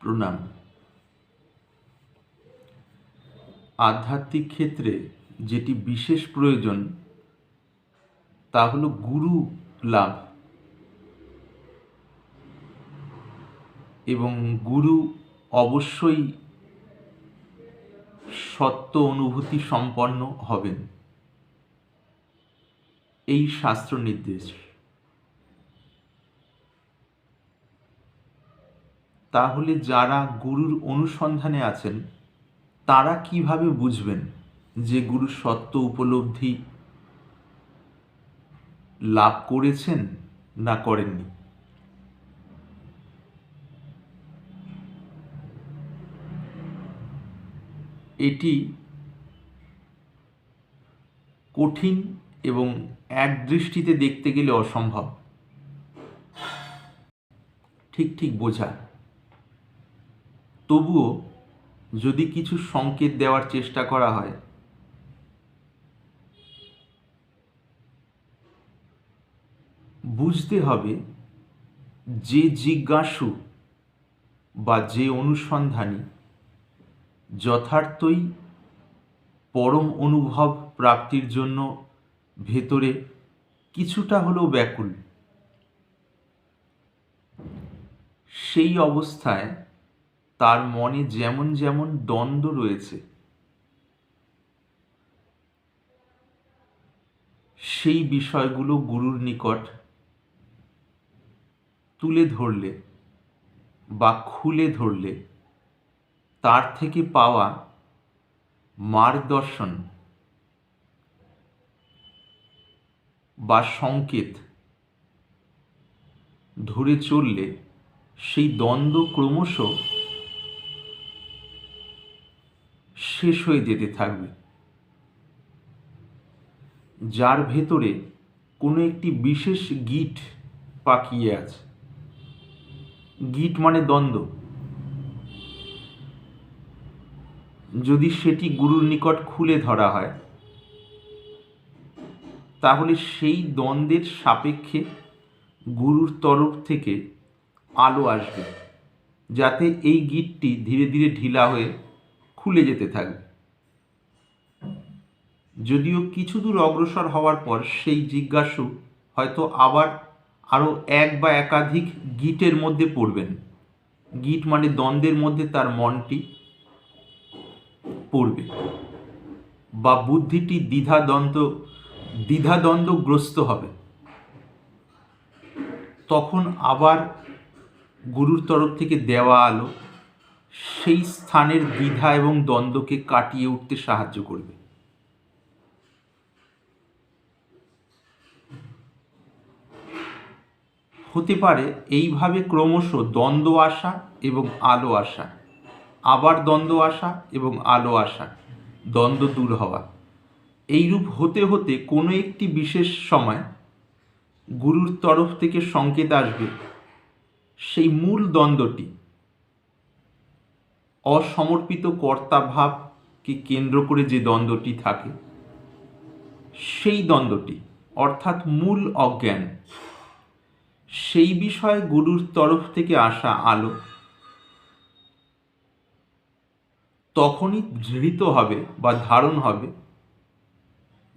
প্রণাম। আধ্যাত্মিক ক্ষেত্রে যেটি বিশেষ প্রয়োজন, তা হল গুরু লাভ। এবং গুরু অবশ্যই সত্য অনুভূতি সম্পন্ন হবেন। এই শাস্ত্র নির্দেশ। তাহলে যারা গুরুর অনুসন্ধানে আছেন, তারা কীভাবে বুঝবেন যে গুরু সত্য উপলব্ধি লাভ করেছেন না করেননি? এটি কঠিন এবং এক দৃষ্টিতে দেখতে গেলে অসম্ভব। ঠিক ঠিক বোঝা তবুও যদি কিছু সংকেত দেওয়ার চেষ্টা করা হয়, বুঝতে হবে যে জিজ্ঞাসু বা যে অনুসন্ধানী যথার্থই পরম অনুভব প্রাপ্তির জন্য ভেতরে কিছুটা হলেও ব্যাকুল। সেই অবস্থায় তার মনে যেমন যেমন দ্বন্দ্ব রয়েছে, সেই বিষয়গুলো গুরুর নিকট তুলে ধরলে বা খুলে ধরলে তার থেকে পাওয়া মার্গদর্শন বা সংকেত ধরে চললে সেই দ্বন্দ্ব ক্রমশ শেষ হয়ে যেতে থাকবে। যার ভেতরে কোনো একটি বিশেষ গিট পাকিয়ে আছে। গিট মানে দ্বন্দ্ব। যদি সেটি গুরুর নিকট খুলে ধরা হয়, তাহলে সেই দ্বন্দ্বের সাপেক্ষে গুরুর তরফ থেকে আলো আসবে, যাতে এই গিটটি ধীরে ধীরে ঢিলা হয়ে খুলে যেতে থাকবে। যদিও কিছু দূর অগ্রসর হওয়ার পর সেই জিজ্ঞাসু হয়তো আবার আরও এক বা একাধিক গিটের মধ্যে পড়বেন। গিট মানে দ্বন্দ্বের মধ্যে তার মনটি পড়বে বা বুদ্ধিটি দ্বিধাদ্বন্দ্ব, দ্বিধাদ্বন্দ্বগ্রস্ত হবে। তখন আবার গুরুর তরফ থেকে দেওয়া আলো সেই স্থানের দ্বিধা এবং দ্বন্দ্বকে কাটিয়ে উঠতে সাহায্য করবে। হতে পারে এইভাবে ক্রমশ দ্বন্দ্ব আসা এবং আলো আসা, আবার দ্বন্দ্ব আসা এবং আলো আসা, দ্বন্দ্ব দূর হওয়া। এইরূপ হতে হতে কোনো একটি বিশেষ সময় গুরুর তরফ থেকে সংকেত আসবে। সেই মূল দ্বন্দ্বটি অসমর্পিত কর্তা ভাবকে কেন্দ্র করে যে দ্বন্দ্বটি থাকে? সেই দ্বন্দ্বটি, অর্থাৎ মূল অজ্ঞান, সেই বিষয়ে গুরুর তরফ থেকে আসা আলো, তখনই ধৃত হবে বা ধারণ হবে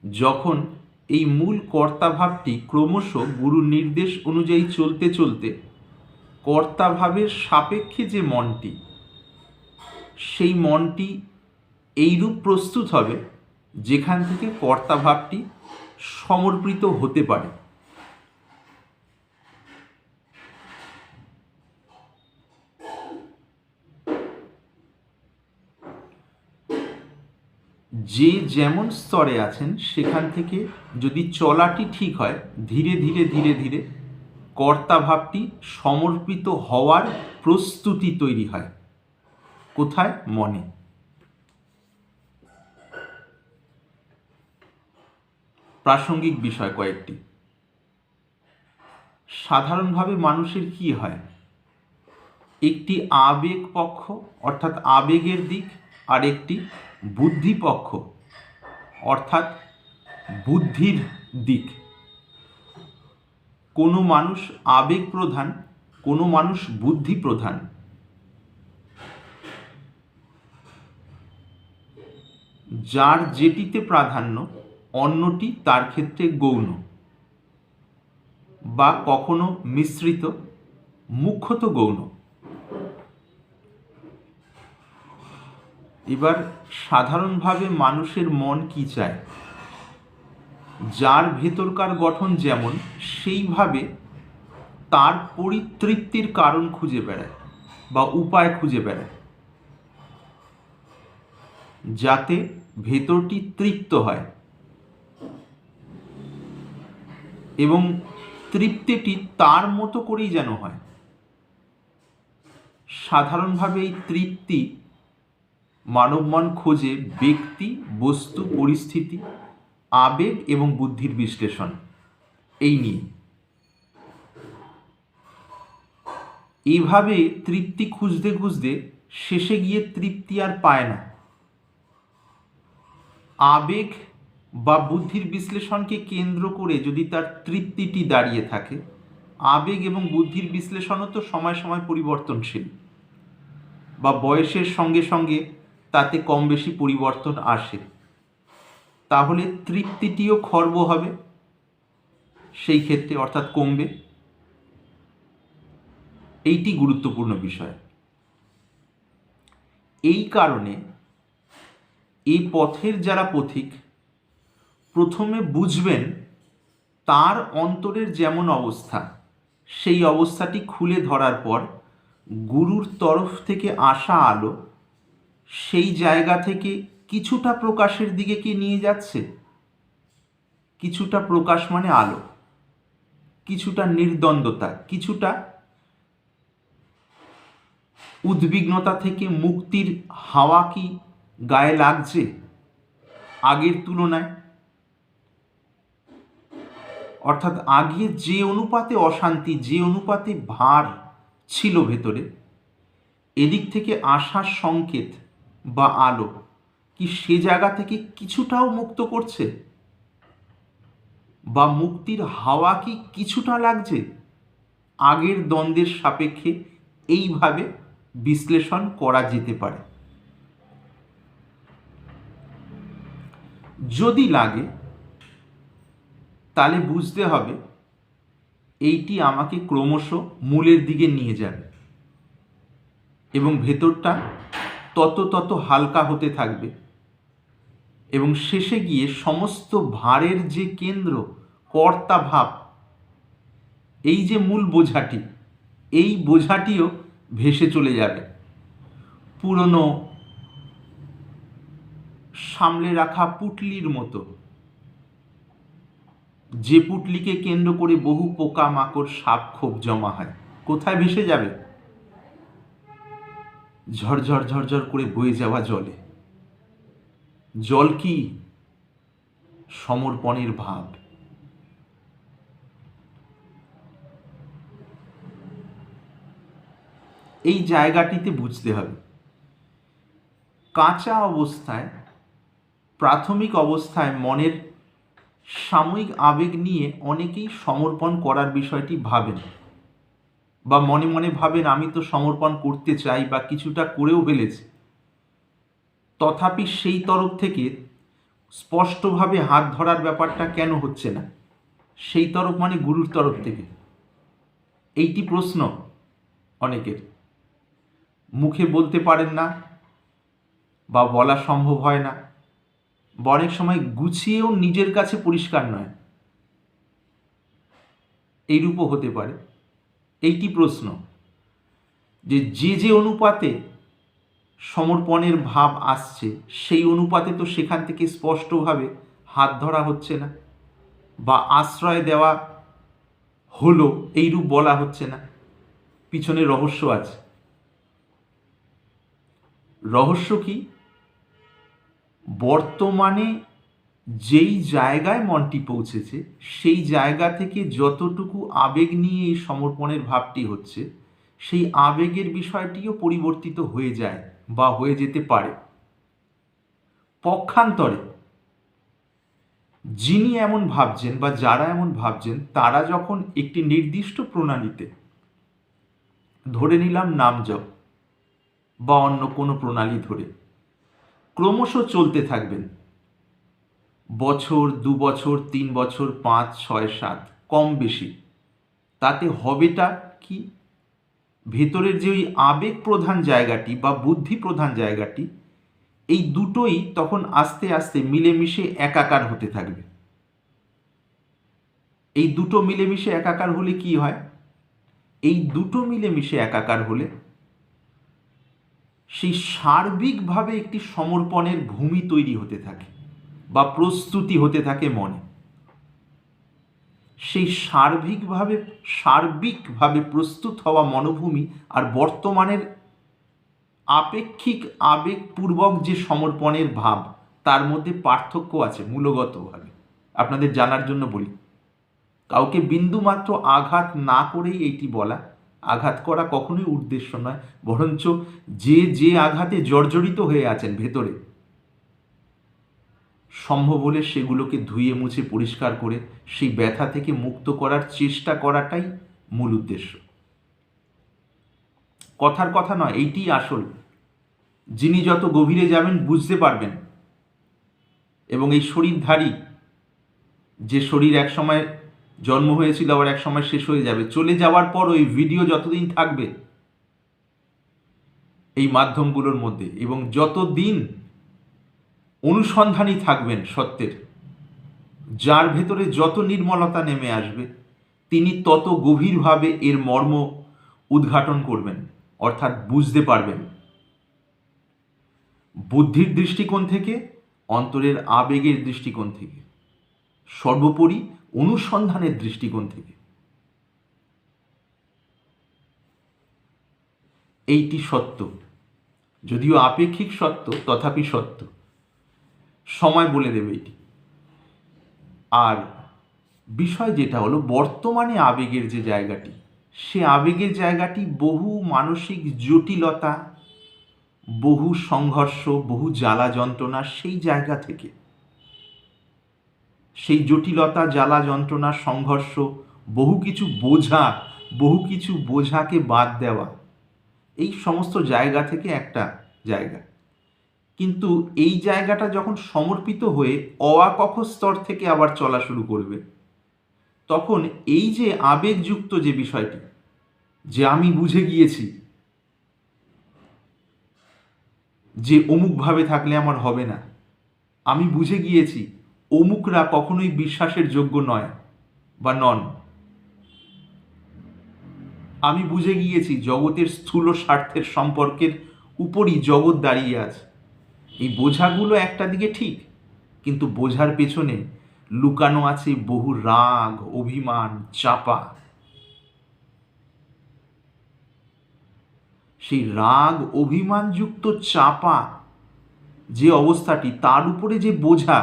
যখন এই মূল কর্তাভাবটি ক্রমশ গুরুর নির্দেশ অনুযায়ী চলতে চলতে কর্তাভাবের সাপেক্ষে যে মনটি সেই মনটি এইরূপ প্রস্তুত হবে যেখান থেকে কর্তাভাবটি সমর্পিত হতে পারে। যে যেমন স্তরে আছেন, সেখান থেকে যদি চলাটি ঠিক হয়, ধীরে ধীরে ধীরে ধীরে কর্তাভাবটি সমর্পিত হওয়ার প্রস্তুতি তৈরি হয়। কোথায়? মনে প্রাসঙ্গিক বিষয় কয়েকটি। সাধারণভাবে মানুষের কি হয়? একটি আবেগ পক্ষ, অর্থাৎ আবেগের দিক, আর একটি বুদ্ধিপক্ষ অর্থাৎ বুদ্ধির দিক। কোনো মানুষ আবেগ প্রধান, কোনো মানুষ বুদ্ধি প্রধান। যার যেটিতে প্রাধান্য, অন্যটি তার ক্ষেত্রে গৌণ বা কখনো মিশ্রিত, মুখ্যত গৌণ। এবার সাধারণভাবে মানুষের মন কি চায়? যার ভেতরকার গঠন যেমন, সেইভাবে তার পরিতৃপ্তির কারণ খুঁজে বেড়ায় বা উপায় খুঁজে বেড়ায়। যাতে ভেতরটি তৃপ্ত হয়। এবং তৃপ্তিটি তার মতো করেই যেন হয়। সাধারণভাবে এই তৃপ্তি মানব মন খোঁজে ব্যক্তি, বস্তু, পরিস্থিতি, আবেগ এবং বুদ্ধির বিশ্লেষণ। এই নিয়ে। এইভাবে তৃপ্তি খুঁজতে খুঁজতে শেষে গিয়ে তৃপ্তি আর পায় না। আবেগ বা বুদ্ধির বিশ্লেষণকে কেন্দ্র করে যদি তার তৃপ্তিটি দাঁড়িয়ে থাকে, আবেগ এবং বুদ্ধির বিশ্লেষণও তো সময় সময় পরিবর্তনশীল বা বয়সের সঙ্গে সঙ্গে তাতে কম বেশি পরিবর্তন আসে। তাহলে তৃপ্তিটিও খর্ব হবে, সেই ক্ষেত্রে অর্থাৎ কমবে। এইটি গুরুত্বপূর্ণ বিষয়। এই কারণে এই পথের যারা পথিক, প্রথমে বুঝবেন তার অন্তরের যেমন অবস্থা, সেই অবস্থাটি খুলে ধরার পর গুরুর তরফ থেকে আসা আলো সেই জায়গা থেকে কিছুটা প্রকাশের দিকে কি নিয়ে যাচ্ছে? কিছুটা প্রকাশ মানে আলো, কিছুটা নির্দ্বন্দ্বতা, কিছুটা উদ্বিগ্নতা থেকে মুক্তির হাওয়া কি গায়ে লাগছে আগের তুলনায়। অর্থাৎ আগে যে অনুপাতে অশান্তি, যে অনুপাতে ভার ছিল ভেতরে, এদিক থেকে আসার সংকেত বা আলো কি সে জায়গা থেকে কিছুটাও মুক্ত করছে? বা মুক্তির হাওয়া কি কিছুটা লাগছে? আগের দ্বন্দ্বের সাপেক্ষে এইভাবে বিশ্লেষণ করা যেতে পারে। যদি লাগে, তাহলে বুঝতে হবে এইটি আমাকে ক্রমশ মূলের দিকে নিয়ে যাবে এবং ভেতরটা তত তত হালকা হতে থাকবে এবং শেষে গিয়ে সমস্ত ভারের যে কেন্দ্র, কর্তা ভাব, এই যে মূল বোঝাটি, এই বোঝাটিও ভেসে চলে যাবে। পুরনো সামলে রাখা পুটলির মতো। যে পুটলিকে কেন্দ্র করে বহু পোকা মাকড় সাপ ক্ষোভ জমা হয়। কোথায় ভেসে যাবে? ঝরঝর ঝরঝর করে বয়ে যাওয়া জলে। জল কি? সমর্পণের ভাব। এই জায়গাটিতে বুঝতে হবে। কাঁচা অবস্থায় প্রাথমিক অবস্থায় মনের সাময়িক আবেগ নিয়ে অনেকেই সমর্পণ করার বিষয়টি ভাবেন বা মনে মনে ভাবেন, আমি তো সমর্পণ করতে চাই বা কিছুটা করেও ফেলেছি। তথাপি সেই তরফ থেকে স্পষ্টভাবে হাত ধরার ব্যাপারটা কেন হচ্ছে না? সেই তরফ মানে গুরুর তরফ থেকে। এইটি প্রশ্ন অনেকের। মুখে বলতে পারেন না বা বলা সম্ভব হয় না। অনেক সময় গুছিয়েও নিজের কাছে পরিষ্কার নয়। এইরূপও হতে পারে। এইটি প্রশ্ন, যে যে যে অনুপাতে সমর্পণের ভাব আসছে, সেই অনুপাতে তো সেখান থেকে স্পষ্টভাবে হাত ধরা হচ্ছে না বা আশ্রয় দেওয়া হলো, এইরূপ বলা হচ্ছে না। পিছনে রহস্য আছে। রহস্য কি? বর্তমানে যেই জায়গায় মনটি পৌঁছেছে, সেই জায়গা থেকে যতটুকু আবেগ নিয়ে এই সমর্পণের ভাবটি হচ্ছে, সেই আবেগের বিষয়টিও পরিবর্তিত হয়ে যায় বা হয়ে যেতে পারে। পক্ষান্তরে, যিনি এমন ভাবছেন বা যারা এমন ভাবছেন, তারা যখন একটি নির্দিষ্ট প্রণালীতে, ধরে নিলাম নাম জপ বা অন্য কোনো প্রণালী ধরে ক্রমশ চলতে থাকবেন। বছর, দু বছর, তিন বছর, পাঁচ, ছয়, সাত, কম বেশি। তাতে হবেটা কি? ভেতরের যে ওই আবেগ প্রধান জায়গাটি বা বুদ্ধি প্রধান জায়গাটি, এই দুটোই তখন আস্তে আস্তে মিলেমিশে একাকার হতে থাকবে। এই দুটো মিলেমিশে একাকার হলে কি হয়? এই দুটো মিলেমিশে একাকার হলে সেই সার্বিকভাবে একটি সমর্পণের ভূমি তৈরি হতে থাকে বা প্রস্তুতি হতে থাকে মনে। সেই সার্বিকভাবে সার্বিকভাবে প্রস্তুত হওয়া মনোভূমি আর বর্তমানের আপেক্ষিক আবেগপূর্বক যে সমর্পণের ভাব, তার মধ্যে পার্থক্য আছে মূলগতভাবে। আপনাদের জানার জন্য বলি, কাউকে বিন্দুমাত্র আঘাত না করেই এইটি বলা আঘাত করা কখনোই উদ্দেশ্য নয়, বরঞ্চ যে যে আঘাতে জর্জরিত হয়ে আছেন ভেতরে, সম্ভব হলে সেগুলোকে ধুয়ে মুছে পরিষ্কার করে সেই ব্যথা থেকে মুক্ত করার চেষ্টা করাটাই মূল উদ্দেশ্য। কথার কথা নয় এইটি আসল। যিনি যত গভীরে যাবেন বুঝতে পারবেন। এবং এই শরীরধারী, যে শরীর এক সময় জন্ম হয়েছিল, আবার এক সময় শেষ হয়ে যাবে। চলে যাওয়ার পর ওই ভিডিও যতদিন থাকবে, এই মাধ্যমগুলোর মধ্যে, এবং যতদিন অনুসন্ধানী থাকবেন সত্যের, যার ভেতরে যত নির্মলতা নেমে আসবে, তিনি তত গভীরভাবে এর মর্ম উদ্ঘাটন করবেন, অর্থাৎ বুঝতে পারবেন। বুদ্ধির দৃষ্টিকোণ থেকে, অন্তরের আবেগের দৃষ্টিকোণ থেকে। সর্বোপরি অনুসন্ধানের দৃষ্টিকোণ থেকে। এইটি সত্য। যদিও আপেক্ষিক সত্য, তথাপি সত্য। সময় বলে দেবে এটি। আর বিষয় যেটা হলো, বর্তমানে আবেগের যে জায়গাটি, সে আবেগের জায়গাটি বহু মানসিক জটিলতা, বহু সংঘর্ষ, বহু জ্বালা যন্ত্রণা সেই জায়গা থেকে সেই জটিলতা, জ্বালা যন্ত্রণা সংঘর্ষ, বহু কিছু বোঝা, বহু কিছু বোঝাকে বাদ দেওয়া, এই সমস্ত জায়গা থেকে একটা জায়গা। কিন্তু এই জায়গাটা যখন সমর্পিত হয়ে অয়াকখ স্তর থেকে আবার চলা শুরু করবে, তখন এই যে আবেগযুক্ত যে বিষয়টি, যে আমি বুঝে গিয়েছি, যে অমুকভাবে থাকলে আমার হবে না, আমি বুঝে গিয়েছি অমুকরা কখনোই বিশ্বাসের যোগ্য নয়, বা নন। আমি বুঝে গিয়েছি জগতের স্থূল স্বার্থের সম্পর্কের উপরই জগৎ দাঁড়িয়ে আছে। এই বোঝাগুলো একটা দিকে ঠিক, কিন্তু বোঝার পেছনে লুকানো আছে বহু রাগ, অভিমান, চাপা। সেই রাগ, অভিমানযুক্ত চাপা যে অবস্থাটি, তার উপরে যে বোঝা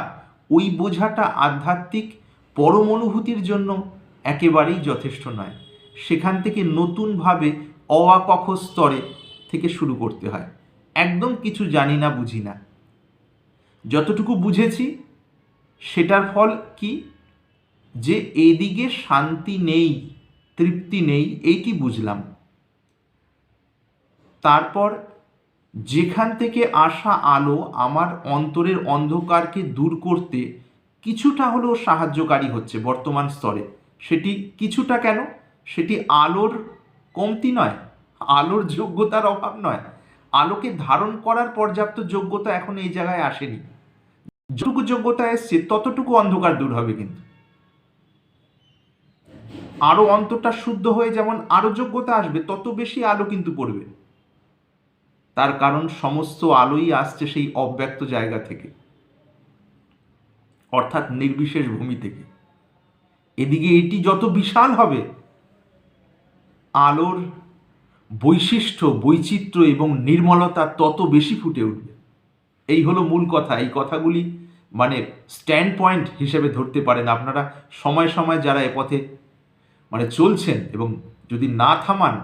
ওই বোঝাটা আধ্যাত্মিক পরম অনুভূতির জন্য একেবারেই যথেষ্ট নয়। সেখান থেকে নতুনভাবে অওয়াকখ স্তরে থেকে শুরু করতে হয়। একদম কিছু জানি না, বুঝি না। যতটুকু বুঝেছি, সেটার ফল কি? যে এদিকে শান্তি নেই, তৃপ্তি নেই, এইটি বুঝলাম। তারপর যেখান থেকে আসা আলো আমার অন্তরের অন্ধকারকে দূর করতে কিছুটা হলেও সাহায্যকারী হচ্ছে বর্তমান স্তরে। সেটি কিছুটা কেন? সেটি আলোর কমতি নয়, আলোর যোগ্যতার অভাব নয়। আলোকে ধারণ করার পর্যাপ্ত যোগ্যতা এখন এই জায়গায় আসেনি। যতটুকু যোগ্যতা এসছে, ততটুকু অন্ধকার দূর হবে কিন্তু। আরও অন্তরটা শুদ্ধ হয়ে যেমন আরও যোগ্যতা আসবে, তত বেশি আলো কিন্তু পড়বে। তার কারণ সমস্ত আলোই আসছে সেই অব্যক্ত জায়গা থেকে, অর্থাৎ নির্বিশেষ ভূমি থেকে। এদিকে এটি যত বিশাল হবে, আলোর বৈশিষ্ট্য, বৈচিত্র্য এবং নির্মলতা তত বেশি ফুটে উঠবে। এই হলো মূল কথা। এই কথাগুলি মানে স্ট্যান্ড পয়েন্ট হিসেবে ধরতে পারেন আপনারা। সময় সময় যারা এ পথে মানে চলছেন এবং যদি না থামান,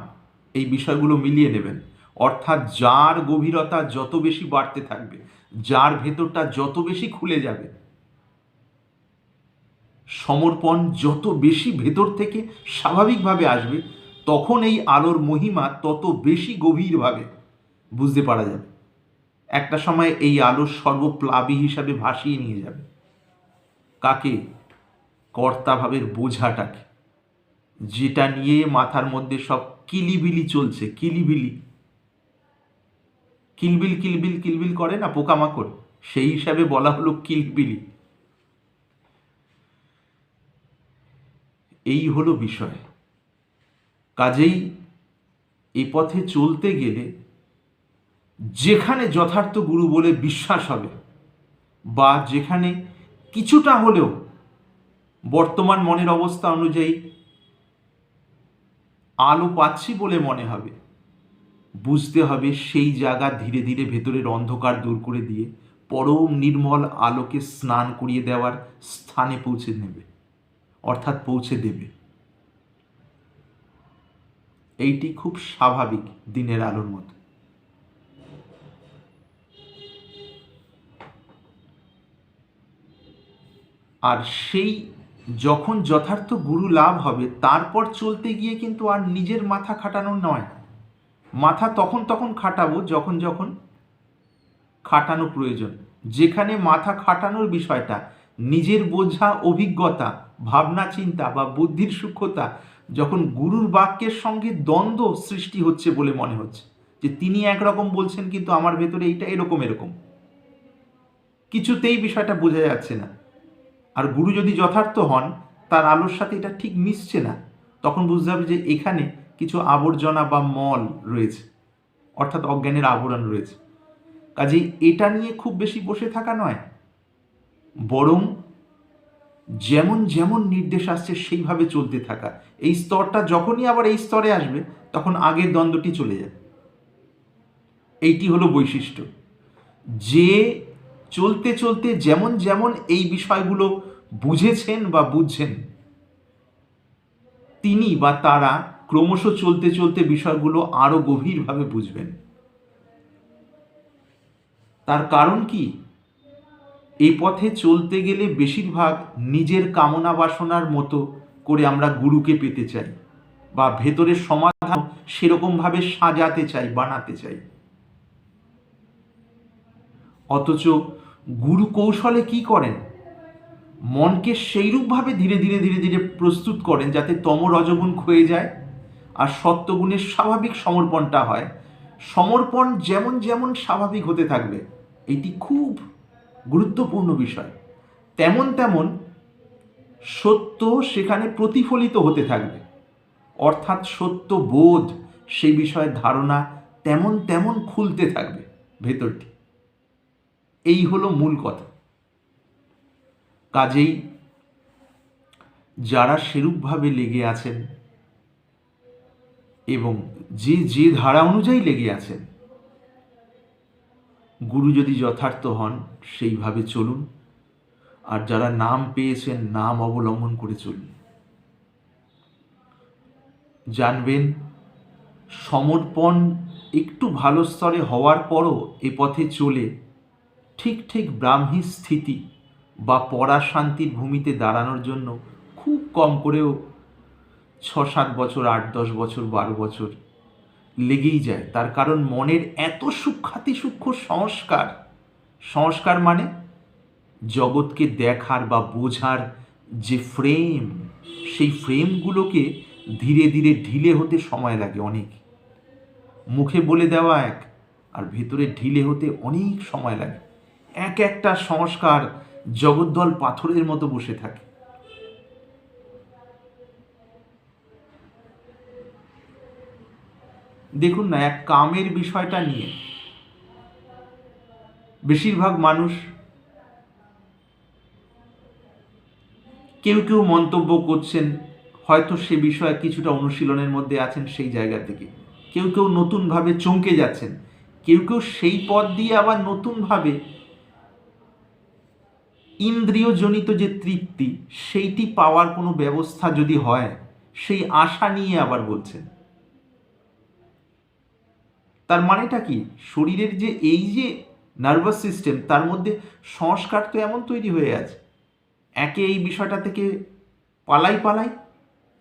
এই বিষয়গুলো মিলিয়ে নেবেন। অর্থাৎ যার গভীরতা যত বেশি বাড়তে থাকবে, যার ভেতরটা যত বেশি খুলে যাবে, সমর্পণ যত বেশি ভেতর থেকে স্বাভাবিকভাবে আসবে, তখন এই আলোর মহিমা তত বেশি গভীরভাবে বুঝতে পারা যাবে। একটা সময় এই আলোর সর্বপ্লাবী হিসাবে ভাসিয়ে নিয়ে যাবে। কাকে? কর্তাভাবের বোঝাটাকে। যেটা নিয়ে মাথার মধ্যে সব কিলিবিলি চলছে, কিলিবিলি। কিলবিল কিলবিল কিলবিল করে না পোকামাকড়? সেই হিসাবে বলা হলো কিলবিলি। এই হলো বিষয়। কাজেই এ পথে চলতে গেলে যেখানে যথার্থ গুরু বলে বিশ্বাস হবে বা যেখানে কিছুটা হলেও বর্তমান মনের অবস্থা অনুযায়ী আলো পাচ্ছি বলে মনে হবে বুঝতে হবে সেই জায়গা ধীরে ধীরে ভেতরের অন্ধকার দূর করে দিয়ে পরম নির্মল আলোকে স্নান করিয়ে দেওয়ার স্থানে পৌঁছে নেবে। অর্থাৎ পৌঁছে দেবে। এইটি খুব স্বাভাবিক দিনের আলোর মতো। আর সেই যখন যথার্থ গুরু লাভ হবে, তারপর চলতে গিয়ে কিন্তু আর নিজের মাথা খাটানো নয়। মাথা তখন তখন খাটাবো, যখন যখন খাটানো প্রয়োজন। যেখানে মাথা খাটানোর বিষয়টা, নিজের বোঝা, অভিজ্ঞতা, ভাবনা, চিন্তা বা বুদ্ধির সূক্ষ্মতা যখন গুরুর বাক্যের সঙ্গে দ্বন্দ্ব সৃষ্টি হচ্ছে বলে মনে হচ্ছে, যে তিনি একরকম বলছেন কিন্তু আমার ভেতরে এইটা এরকম এরকম। কিছুতেই বিষয়টা বোঝা যাচ্ছে না। আর গুরু যদি যথার্থ হন, তার আলোর সাথে এটা ঠিক মিশছে না, তখন বুঝতে হবে যে এখানে কিছু আবর্জনা বা মল রয়েছে, অর্থাৎ অজ্ঞানের আবরণ রয়েছে। কাজেই এটা নিয়ে খুব বেশি বসে থাকা নয়, বরং যেমন যেমন নির্দেশ আসছে সেইভাবে চলতে থাকা। এই স্তরটা যখনই আবার এই স্তরে আসবে, তখন আগের দ্বন্দ্বটি চলে যাবে। এইটি হলো বৈশিষ্ট্য। যে চলতে চলতে যেমন যেমন এই বিষয়গুলো বুঝেছেন বা বুঝছেন, তিনি বা তারা ক্রমশ চলতে চলতে বিষয়গুলো আরও গভীরভাবে বুঝবেন। তার কারণ কি? এই পথে চলতে গেলে বেশিরভাগ নিজের কামনা বাসনার মতো করে আমরা গুরুকে পেতে চাই বা ভেতরের সমাধান সেরকমভাবে সাজাতে চাই, বানাতে চাই। অথচ গুরু কৌশলে কি করেন? মনকে সেইরূপভাবে ধীরে ধীরে ধীরে ধীরে প্রস্তুত করেন যাতে তম রজগুণ ক্ষয়ে যায়। আর সত্যগুণের স্বাভাবিক সমর্পণটা হয়। সমর্পণ যেমন যেমন স্বাভাবিক হতে থাকবে, এটি খুব গুরুত্বপূর্ণ বিষয়। তেমন তেমন সত্য সেখানে প্রতিফলিত হতে থাকবে। অর্থাৎ সত্য বোধ সেই বিষয়ে ধারণা তেমন তেমন খুলতে থাকবে ভেতরটি। এই হলো মূল কথা। কাজেই যারা সেরূপভাবে লেগে আছেন এবং যে যে ধারা অনুযায়ী লেগে আছেন, গুরু যদি যথার্থ হন, সেইভাবে চলুন। আর যারা নাম পেয়েছেন, নাম অবলম্বন করে চলুন। জানবেন, সমর্পণ একটু ভালো স্তরে হওয়ার পরও এ পথে চলে ঠিক ঠিক ব্রাহ্মী স্থিতি বা পরা শান্তির ভূমিতে দাঁড়ানোর জন্য খুব কম করেও ছ সাত বছর, আট, দশ বছর, বারো বছর লেগেই যায়। তার কারণ মনের এত সূক্ষাতি সূক্ষ্ম সংস্কার। সংস্কার মানে জগৎকে দেখার বা বোঝার যে ফ্রেম সেই ফ্রেমগুলোকে ধীরে ধীরে ঢিলে হতে সময় লাগে অনেক। মুখে বলে দেওয়া এক, আর ভেতরে ঢিলে হতে অনেক সময় লাগে। এক একটা সংস্কার জগদ্দল পাথরের মতো বসে থাকে। দেখুন না, এক কামের বিষয়টা নিয়ে। বেশিরভাগ মানুষ কেউ কেউ মন্তব্য করছেন, হয়তো সে বিষয়ে কিছুটা অনুশীলনের মধ্যে আছেন সেই জায়গা থেকে। কেউ কেউ নতুনভাবে চমকে যাচ্ছেন, কেউ কেউ সেই পথ দিয়ে আবার নতুনভাবে ইন্দ্রিয়জনিত যে তৃপ্তি, সেইটি পাওয়ার কোনো ব্যবস্থা যদি হয়, সেই আশা নিয়ে আবার বলছেন। তার মানেটা কি? শরীরের যে এই যে নার্ভাস সিস্টেম তার মধ্যে সংস্কার তো এমন তৈরি হয়ে আছে। একে এই বিষয়টা থেকে পালাই পালাই,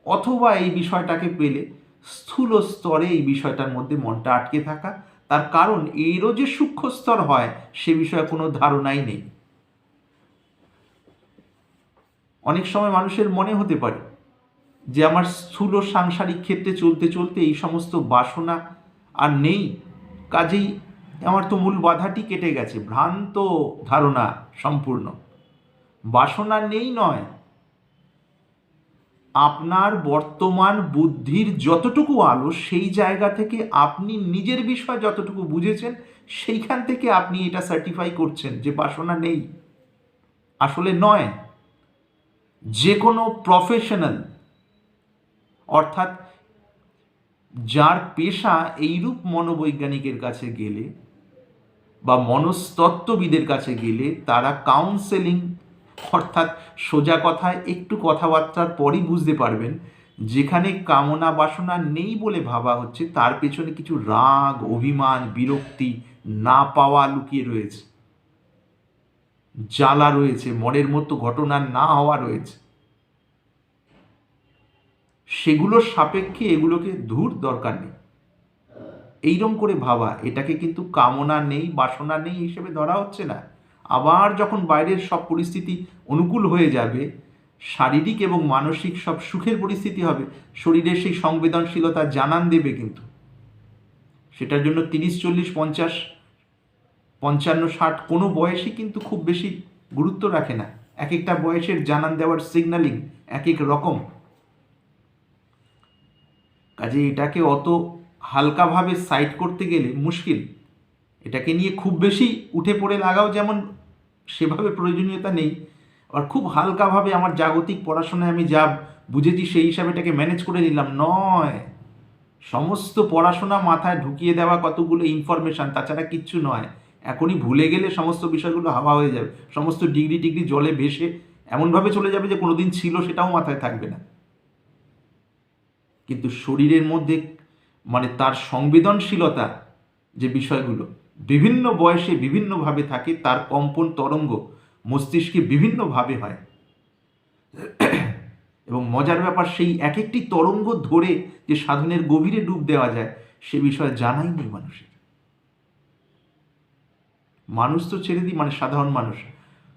অথবা এই বিষয়টাকে পেলে স্থূল স্তরে এই বিষয়টার মধ্যে মনটা আটকে থাকা। তার কারণ, এরও যে সূক্ষ্ম স্তর হয়, সে বিষয়ে কোনো ধারণাই নেই। অনেক সময় মানুষের মনে হতে পারে যে, আমার স্থূল সাংসারিক ক্ষেত্রে চলতে চলতে এই সমস্ত বাসনা আর নেই। কাজেই আমার তো মূল বাধাটি কেটে গেছে, ভ্রান্ত ধারণা সম্পূর্ণ। বাসনা নেই নয়। আপনার বর্তমান বুদ্ধির যতটুকু আলো, সেই জায়গা থেকে আপনি নিজের বিষয় যতটুকু বুঝেছেন, সেইখান থেকে আপনি এটা সার্টিফাই করছেন যে বাসনা নেই। আসলে নয়। যে কোনো প্রফেশনাল অর্থাৎ যার পেশা এইরূপ মনোবৈজ্ঞানিকের কাছে গেলে বা মনস্তত্ত্ববিদের কাছে গেলে তারা কাউন্সেলিং অর্থাৎ সোজা কথায় একটু কথাবার্তার পরই বুঝতে পারবেন, যেখানে কামনা বাসনা নেই বলে ভাবা হচ্ছে, তার পেছনে কিছু রাগ, অভিমান, বিরক্তি না পাওয়া লুকিয়ে রয়েছে। জ্বালা রয়েছে, মনের মতো ঘটনা না হওয়া রয়েছে। সেগুলোর সাপেক্ষে এগুলোকে ধূর দরকার নেই। এইরকম করে ভাবা, এটাকে কিন্তু কামনা নেই, বাসনা নেই হিসেবে ধরা হচ্ছে না। আবার যখন বাইরের সব পরিস্থিতি অনুকূল হয়ে যাবে, শারীরিক এবং মানসিক সব সুখের পরিস্থিতি হবে, শরীরের সেই সংবেদনশীলতা জানান দেবে কিন্তু। সেটার জন্য তিরিশ, চল্লিশ, পঞ্চাশ, পঞ্চান্ন, ষাট কোনো বয়সই কিন্তু খুব বেশি গুরুত্ব রাখে না। এক একটা বয়সের জানান দেওয়ার সিগন্যালিং এক এক রকম। কাজে এটাকে অত হালকাভাবে সাইড করতে গেলে মুশকিল। এটাকে নিয়ে খুব বেশি উঠে পড়ে লাগাও যেমন সেভাবে প্রয়োজনীয়তা নেই। আর খুব হালকাভাবে আমার জাগতিক পড়াশোনায় আমি যা বুঝেছি সেই হিসাবে এটাকে ম্যানেজ করে নিলাম। নয়। সমস্ত পড়াশোনা মাথায় ঢুকিয়ে দেওয়া কতগুলো ইনফরমেশান তাছাড়া কিচ্ছু নয়। এখনই ভুলে গেলে সমস্ত বিষয়গুলো হাওয়া হয়ে যাবে। সমস্ত ডিগ্রি ডিগ্রি জলে ভেসে এমনভাবে চলে যাবে যে কোনোদিন ছিল সেটাও মাথায় থাকবে না। কিন্তু শরীরের মধ্যে মানে তার সংবেদনশীলতা যে বিষয়গুলো, বিভিন্ন বয়সে বিভিন্নভাবে থাকে, তার কম্পন তরঙ্গ মস্তিষ্কে বিভিন্নভাবে হয়। এবং মজার ব্যাপার, সেই এক একটি তরঙ্গ ধরে যে সাধনের গভীরে ডুব দেওয়া যায়, সে বিষয়ে জানাই নেই মানুষের। মানুষ তো ছেড়ে দিই মানে সাধারণ মানুষ।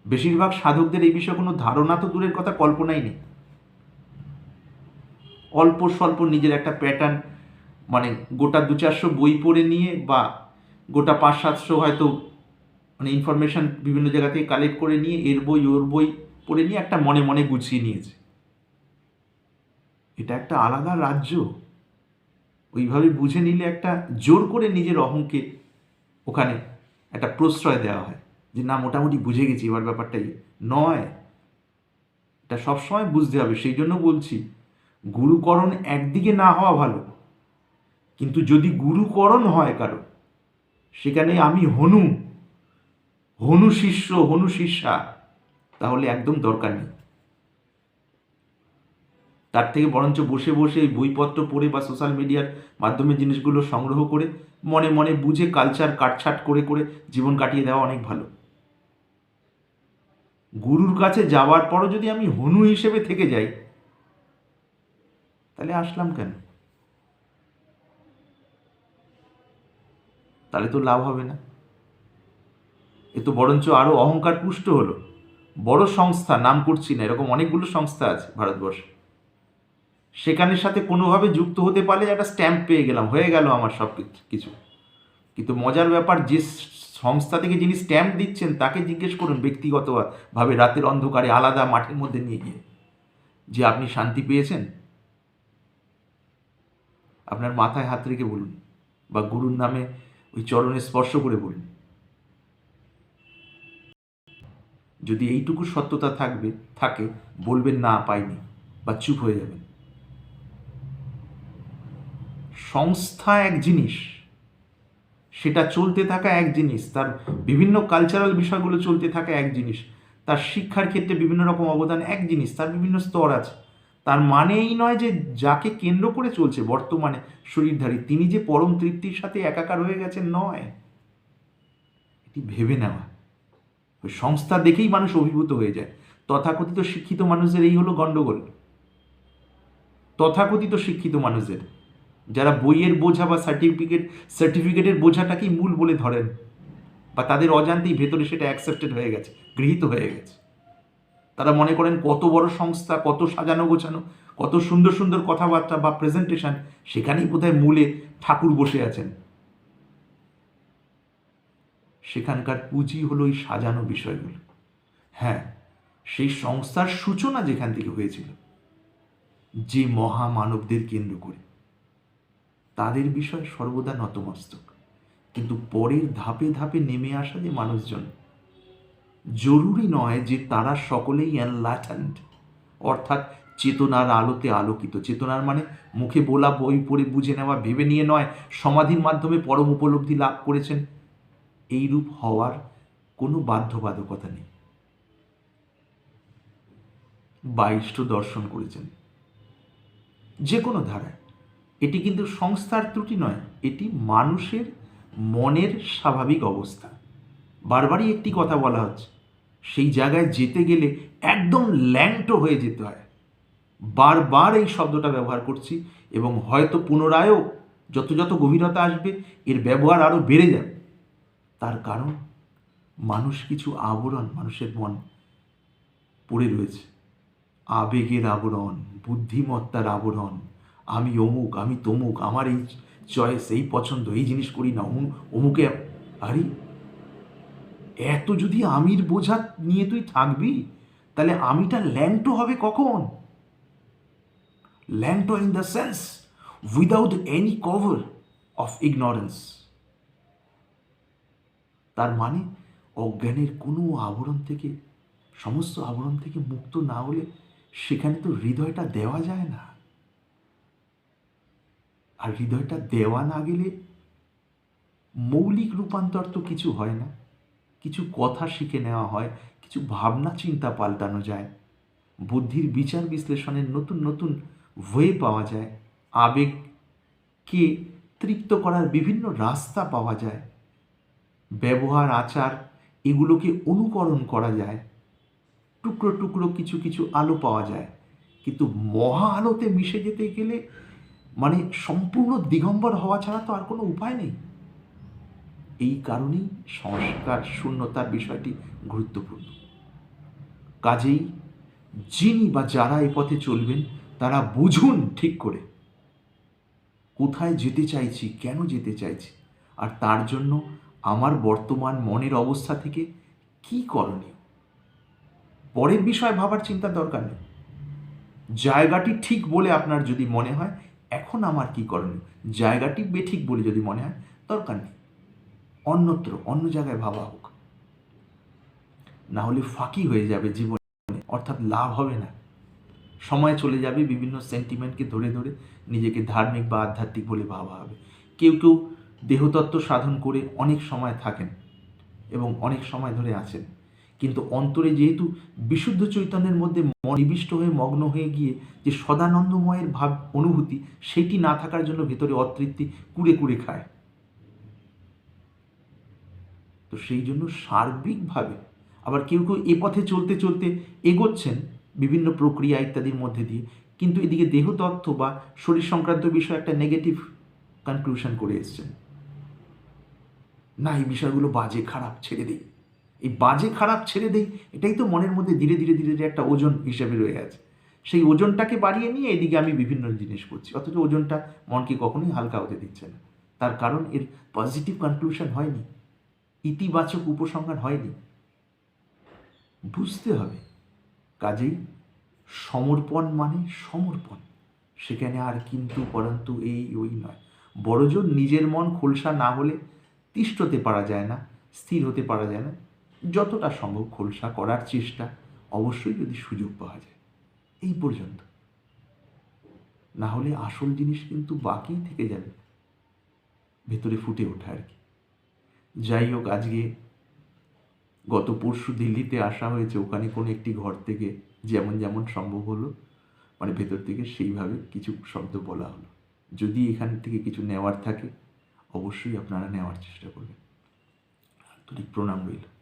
বেশিরভাগ সাধকদের এই বিষয়ে কোনো ধারণা তো দূরের কথা, কল্পনাই নেই। অল্প স্বল্প নিজের একটা প্যাটার্ন মানে গোটা দু চারশো বই পড়ে নিয়ে বা গোটা পাঁচ সাতশো হয়তো মানে ইনফরমেশান বিভিন্ন জায়গা থেকে কালেক্ট করে নিয়ে এর বই, ওর বই পড়ে নিয়ে একটা মনে মনে গুছিয়ে নিয়েছে। এটা একটা আলাদা রাজ্য। ওইভাবে বুঝে নিলে একটা জোর করে নিজের অহংকে ওখানে একটা প্রশ্রয় দেওয়া হয় যে, না, মোটামুটি বুঝে গেছি এবার ব্যাপারটাই। নয়, এটা সবসময় বুঝতে হবে। সেই জন্য বলছি গুরুকরণ একদিকে না হওয়া ভালো। কিন্তু যদি গুরুকরণ হয় কারও, সেখানে আমি হনু হনু শিষ্য, হনু শিষ্যা, তাহলে একদম দরকার নেই। তার থেকে বরঞ্চ বসে বসে বইপত্র পড়ে বা সোশ্যাল মিডিয়ার মাধ্যমে জিনিসগুলো সংগ্রহ করে, মনে মনে বুঝে কালচার কাটছাট করে করে জীবন কাটিয়ে দেওয়া অনেক ভালো। গুরুর কাছে যাওয়ার পরও যদি আমি হনু হিসেবে থেকে যাই তাহলে আসলাম কেন? তাহলে তো লাভ হবে না। এ তো বরঞ্চ আরও অহংকার পুষ্ট হলো। বড় সংস্থা, নাম করছি না, এরকম অনেকগুলো সংস্থা আছে ভারতবর্ষে। সেখানের সাথে কোনোভাবে যুক্ত হতে পারলে একটা স্ট্যাম্প পেয়ে গেলাম, হয়ে গেল আমার সব কিছু। কিন্তু মজার ব্যাপার, যে সংস্থা থেকে যিনি স্ট্যাম্প দিচ্ছেন, তাকে জিজ্ঞেস করুন ব্যক্তিগতভাবে রাতের অন্ধকারে আলাদা মাঠের মধ্যে নিয়ে গিয়ে, যে আপনি শান্তি পেয়েছেন? আপনার মাথায় হাত রেখে বলুন বা গুরুর নামে ওই চরণে স্পর্শ করে বলুন। যদি এইটুকু সত্যতা থাকবে, থাকে, বলবেন না, পাইনি, বা চুপ হয়ে যাবেন। সংস্থা এক জিনিস, সেটা চলতে থাকা এক জিনিস, তার বিভিন্ন কালচারাল বিষয়গুলো চলতে থাকা এক জিনিস, তার শিক্ষার ক্ষেত্রে বিভিন্ন রকম অবদান এক জিনিস, তার বিভিন্ন স্তর আছে। তার মানে এই নয় যে যাকে কেন্দ্র করে চলছে বর্তমানে শরীরধারী। তিনি যে পরম তৃপ্তির সাথে একাকার হয়ে গেছেন নয়। এটি ভেবে নেওয়া। ওই সংস্থা দেখেই মানুষ অভিভূত হয়ে যায়। তথাকথিত শিক্ষিত মানুষের এই হলো গণ্ডগোল। তথাকথিত শিক্ষিত মানুষের যারা বইয়ের বোঝা বা সার্টিফিকেট সার্টিফিকেটের বোঝাটাকেই মূল বলে ধরেন। বা তাদের অজান্তেই ভেতরে সেটা অ্যাকসেপ্টেড হয়ে গেছে, গৃহীত হয়ে গেছে। তারা মনে করেন কত বড় সংস্থা, কত সাজানো গোছানো, কত সুন্দর সুন্দর কথাবার্তা বা প্রেজেন্টেশন সেখানেই বোধহয় মূলে ঠাকুর বসে আছেন। সেখানকার পুঁজি হলো এই সাজানো বিষয়গুলো। হ্যাঁ সেই সংস্থার সূচনা যেখান থেকে হয়েছিল, যে মহামানবদের কেন্দ্র করে। তাদের বিষয় সর্বদা নতমস্তক। কিন্তু পরের ধাপে ধাপে নেমে আসা যে মানুষজন জরুরি নয় যে তারা সকলেই অ্যানল্যাটেন্ড অর্থাৎ চেতনার আলোতে আলোকিত। চেতনার মানে মুখে বলা, বই পড়ে, বুঝে নেওয়া, ভেবে নিয়ে নয়, সমাধির মাধ্যমে পরম উপলব্ধি লাভ করেছেন। এইরূপ হওয়ার কোনো বাধ্যবাধকতা নেই। বাইষ্ট দর্শন করেছেন। যে কোনো ধারায়। এটি কিন্তু সংস্থার ত্রুটি নয়, এটি মানুষের মনের স্বাভাবিক অবস্থা। বারবারই একটি কথা বলা হচ্ছে সেই জায়গায় যেতে গেলে একদম ল্যাংটো হয়ে যেতে হয়। বারবার এই শব্দটা ব্যবহার করছি এবং হয়তো পুনরায়ও যত যত গভীরতা আসবে, এর ব্যবহার আরও বেড়ে যাবে। তার কারণ, মানুষ কিছু আবরণ, মানুষের মন পড়ে রয়েছে। আবেগের আবরণ, বুদ্ধিমত্তার আবরণ, আমি অমুক, আমি তমুক, আমার এই চয়েস, এই পছন্দ, এই জিনিস করি না অমুক অমুকে, আরে এত যদি আমির বোঝা নিয়ে তুই থাকবি, তাহলে আমিটা ল্যাংটো হবে কখন? ল্যাংটো in the sense without any cover of ignorance তার মানে অজ্ঞানের কোনো আবরণ থেকে, সমস্ত আবরণ থেকে মুক্ত না হলে সেখানে তো হৃদয়টা দেওয়া যায় না। আর হৃদয়টা দেওয়া না গেলে মৌলিক রূপান্তর তো কিছু হয় না। কিছু কথা শিখে নেওয়া হয়, কিছু ভাবনা চিন্তা পাল্টানো যায়। বুদ্ধির বিচার বিশ্লেষণের নতুন নতুন ওয়ে পাওয়া যায়। আবেগকে তৃপ্ত করার বিভিন্ন রাস্তা পাওয়া যায়। ব্যবহার, আচার এগুলোকে অনুকরণ করা যায়। টুকরো টুকরো কিছু কিছু আলো পাওয়া যায়। কিন্তু মহা আলোতে মিশে যেতে গেলে মানে সম্পূর্ণ দিগম্বর হওয়া ছাড়া তো আর কোনো উপায় নেই। এই কারণেই সংস্কার শূন্যতার বিষয়টি গুরুত্বপূর্ণ। কাজেই যিনি বা যারা এই পথে চলবেন, তারা বুঝুন ঠিক করে। কোথায় যেতে চাইছি, কেন যেতে চাইছি, আর তার জন্য আমার বর্তমান মনের অবস্থা থেকে কি করণীয়? পরের বিষয় ভাবার চিন্তার দরকার নেই। জায়গাটি ঠিক বলে আপনার যদি মনে হয়, এখন আমার কি করণীয়? জায়গাটি বেঠিক বলে যদি মনে হয়, দরকার নেই। অন্যত্র, অন্য জায়গায় ভাবা হোক। না হলে ফাঁকি হয়ে যাবে জীবনে। অর্থাৎ লাভ হবে না। সময় চলে যাবে, বিভিন্ন সেন্টিমেন্টকে ধরে ধরে নিজেকে ধার্মিক বা আধ্যাত্মিক বলে ভাবা হবে। কেউ কেউ দেহতত্ত্ব সাধন করে অনেক সময় থাকেন এবং অনেক সময় ধরে আছেন। কিন্তু অন্তরে যেহেতু বিশুদ্ধ চৈতন্যের মধ্যে নিবিষ্ট হয়ে মগ্ন হয়ে গিয়ে যে সদানন্দময়ের ভাব, অনুভূতি, সেটি না থাকার জন্য ভেতরে অতৃপ্তি কুড়ে কুড়ে খায়। তো সেই জন্য সার্বিকভাবে আবার কেউ কেউ এ পথে চলতে চলতে এগোচ্ছেন বিভিন্ন প্রক্রিয়া ইত্যাদির মধ্যে দিয়ে। কিন্তু এদিকে দেহ দেহতত্ত্ব বা শরীর সংক্রান্ত বিষয় একটা নেগেটিভ কনক্লুশন করে এসছেন। না, এই বিষয়গুলো বাজে খারাপ ছেড়ে দেই। এই বাজে খারাপ ছেড়ে দেই, এটাই তো মনের মধ্যে ধীরে ধীরে ধীরে ধীরে একটা ওজন হিসেবে রয়ে আছে। সেই ওজনটাকে বাড়িয়ে নিয়ে এদিকে আমি বিভিন্ন জিনিস করছি, অথচ ওজনটা মনকে কখনোই হালকা হতে দিচ্ছে না। তার কারণ এর পজিটিভ কনক্লুশন হয়নি। ইতিবাচক উপসংহার হয়নি। বুঝতে হবে, কাজেই সমর্পণ মানে সমর্পণ। সেখানে আর কিন্তু পরন্তু এই ওই নয়। বড়জোর নিজের মন খোলসা না হলে তিষ্ঠতে পারা যায় না, স্থির হতে পারা যায় না। যতটা সম্ভব খোলসা করার চেষ্টা অবশ্যই যদি সুযোগ পাওয়া যায়। এই পর্যন্ত। না হলে আসল জিনিস কিন্তু বাকি থেকে যাবে, ভেতরে ফুটে ওঠা আর কি। যাই হোক, আজকে গত পরশু দিল্লিতে আসা হয়েছে, ওখানে কোনো একটি ঘর থেকে যেমন যেমন সম্ভব হলো মানে ভেতর থেকে সেইভাবে কিছু শব্দ বলা হলো। যদি এখান থেকে কিছু নেওয়ার থাকে, অবশ্যই আপনারা নেওয়ার চেষ্টা করবেন। আন্তরিক প্রণাম রইল।